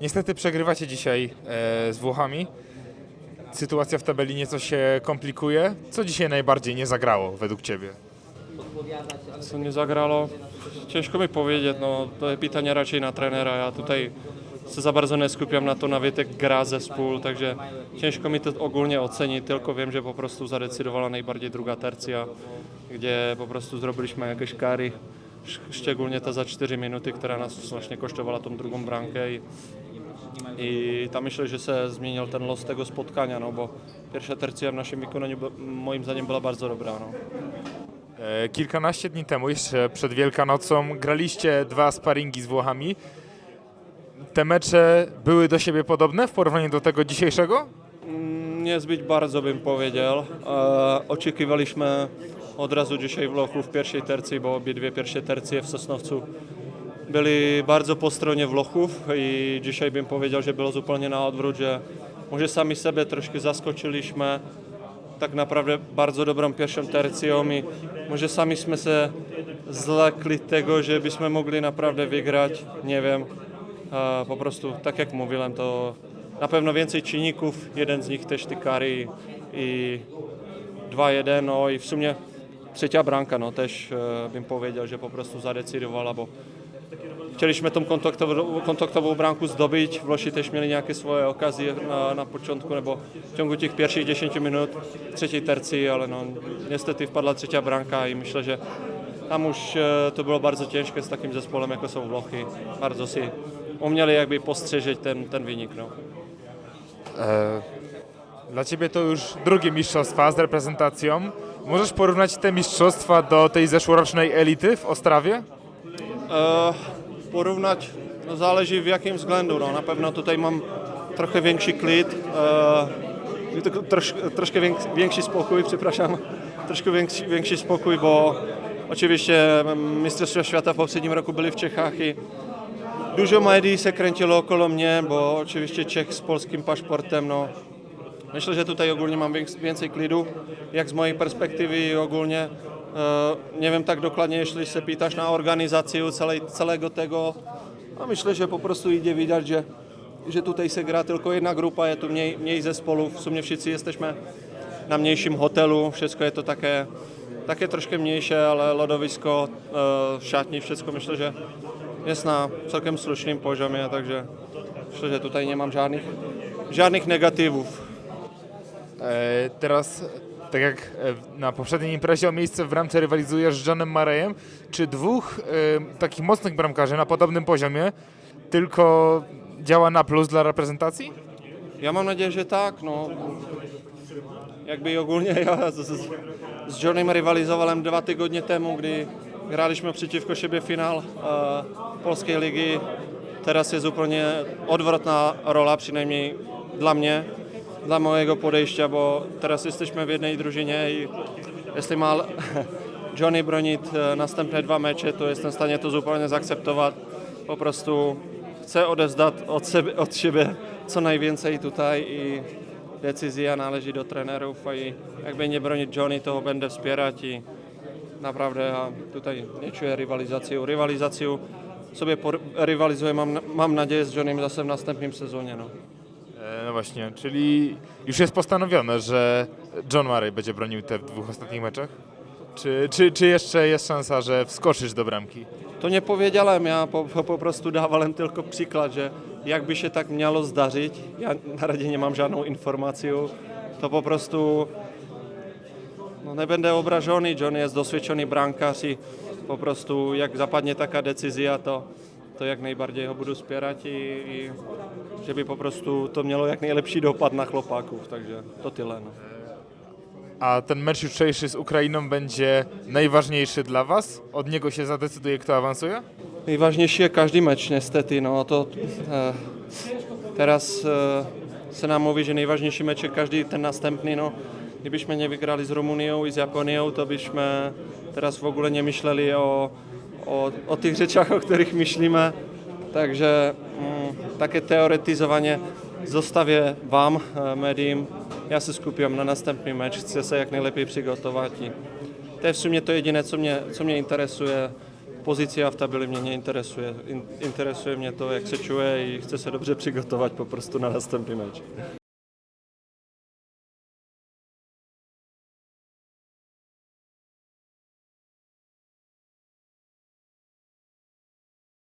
Niestety przegrywacie dzisiaj e, z Włochami. Sytuacja w tabeli nieco się komplikuje. Co dzisiaj najbardziej nie zagrało według Ciebie? Co nie zagralo? Ciężko mi powiedzieć, no to jest pytanie raczej na trenera. Ja tutaj się za bardzo nie skupiam na to, na jak gra zespół, także ciężko mi to ogólnie ocenić, tylko wiem, że po prostu zadecydowała najbardziej druga tercja, gdzie po prostu zrobiliśmy jakieś kary, sz- szczególnie ta za 4 minuty, która nas właśnie kosztowała tą drugą bramkę i, i tam myślę, że się zmienił ten los tego spotkania, no bo pierwsza tercja w naszym wykonaniu moim zdaniem była bardzo dobra. No. E, kilkanaście dni temu, jeszcze przed Wielkanocą, graliście dwa sparingi z Włochami. Te mecze były do siebie podobne w porównaniu do tego dzisiejszego? Niezbyt bardzo bym powiedział. E, oczekiwaliśmy od razu dzisiaj Włochów w pierwszej tercji, bo obydwie pierwsze tercje w Sosnowcu byli bardzo po stronie Włochów i dzisiaj bym powiedział, że było zupełnie na odwrót, że może sami sobie troszkę zaskoczyliśmy tak naprawdę bardzo dobrą pierwszą tercją i może sami jsme się zlekli tego, że byśmy mogli naprawdę wiem. E, po prostu, tak jak mówiłem, to na pewno więcej jeden z nich też ty kary i 2-1, no i w sumie trzecia bramka, no też e, bym powiedział, że po prostu zadecydowała, bo chcieliśmy tą kontaktową, kontaktową bramkę zdobyć, Włosi też mieli jakieś swoje okazje na, na początku, no bo w ciągu tych pierwszych 10 minut trzeciej tercji, ale no niestety wpadła trzecia bramka i myślę, że tam już e, to było bardzo ciężkie z takim zespołem, jako są Włochy. Bardzo si umieli jakby postrzeżyć ten, ten wynik. No. E, dla Ciebie to już drugie mistrzostwa z reprezentacją. Możesz porównać te mistrzostwa do tej zeszłorocznej elity w Ostrawie? E, porównać, no zależy w jakim względu. No, na pewno tutaj mam trochę większy klid, e, tylko trosz, troszkę więk- większy spokój, przepraszam, troszkę większy, większy spokój, bo oczywiście Mistrzostwa Świata w poprzednim roku byli w Czechach i dużo mediów się kręciło okolo mnie, bo oczywiście Czech z polskim paszportem, no Myślę, że tutaj ogólnie mam więcej klidu, jak z mojej perspektywy i ogólnie. E, nie wiem tak dokładnie, jeśli się pytasz na organizację całej, całego tego. A myślę, że po prostu idzie widać, że, że tutaj się gra tylko jedna grupa, jest tu mniej, mniej zespołów. W sumie wszyscy jesteśmy na mniejszym hotelu, wszystko jest to takie, takie troszkę mniejsze, ale lodowisko, e, szatni, wszystko myślę, że jest na całkiem słusznym poziomie, także myślę, że tutaj nie mam żadnych, żadnych negatywów. E, teraz, tak jak e, na poprzedniej imprezie o miejsce w bramce rywalizujesz z Johnem Marejem, czy dwóch e, takich mocnych bramkarzy na podobnym poziomie tylko działa na plus dla reprezentacji? Ja mam nadzieję, że tak. No. Jakby ogólnie ja z, z, z Johnem rywalizowałem dwa tygodnie temu, gdy graliśmy przeciwko siebie finał e, Polskiej Ligi. Teraz jest zupełnie odwrotna rola, przynajmniej dla mnie, dla mojego podejścia, bo teraz jesteśmy w jednej drużynie i jeśli ma Johnny bronić e, następne dwa mecze, to jestem w stanie to zupełnie zaakceptować. Po prostu chcę odezdać od siebie, od siebie co najwięcej tutaj i decyzja należy do trenerów i jakby nie bronić Johnny, to będę wspierać i naprawdę ja tutaj nie czuję rywalizację. Rywalizację sobie rywalizuję, mam, mam nadzieję z Johnnym zase w następnym sezonie. No. No właśnie, czyli już jest postanowione, że John Murray będzie bronił te w dwóch ostatnich meczach? Czy, czy, czy jeszcze jest szansa, że vskočíš do bramki? To nepovědělem, já po, po, po prostu dawałem tylko příklad, že jak by se tak miało zdarzyć, já na nie mam žádnou informaci, to po prostu no, będę obrażony. John je dosvědčený brankář, po prostu jak zapadnie taka decyzja, to to jak najbardziej go budu wspierać i, i żeby po prostu to miało jak najlepszy dopad na chłopaków, także to tyle. No. A ten mecz jutrzejszy z Ukrainą będzie najważniejszy dla Was? Od niego się zadecyduje, kto awansuje? Najważniejszy jest każdy mecz niestety, no to e, teraz e, se nam mówi, że najważniejszy mecz jest każdy ten następny, no gdybyśmy nie wygrali z Rumunią i z Japonią, to byśmy teraz w ogóle nie myśleli o, o, o tych rzeczach, o których myślimy, także mm, takie teoretyzowanie zostawię Wam, e, medium, ja się skupiam na następny mecz, chcę się jak najlepiej przygotować i to jest w sumie to jedyne, co mnie, co mnie interesuje. Pozice v tabuli mě neinteresuje. In, interesuje mě to, jak se čuje i chce se dobře přigotovat po prostu na następný meč.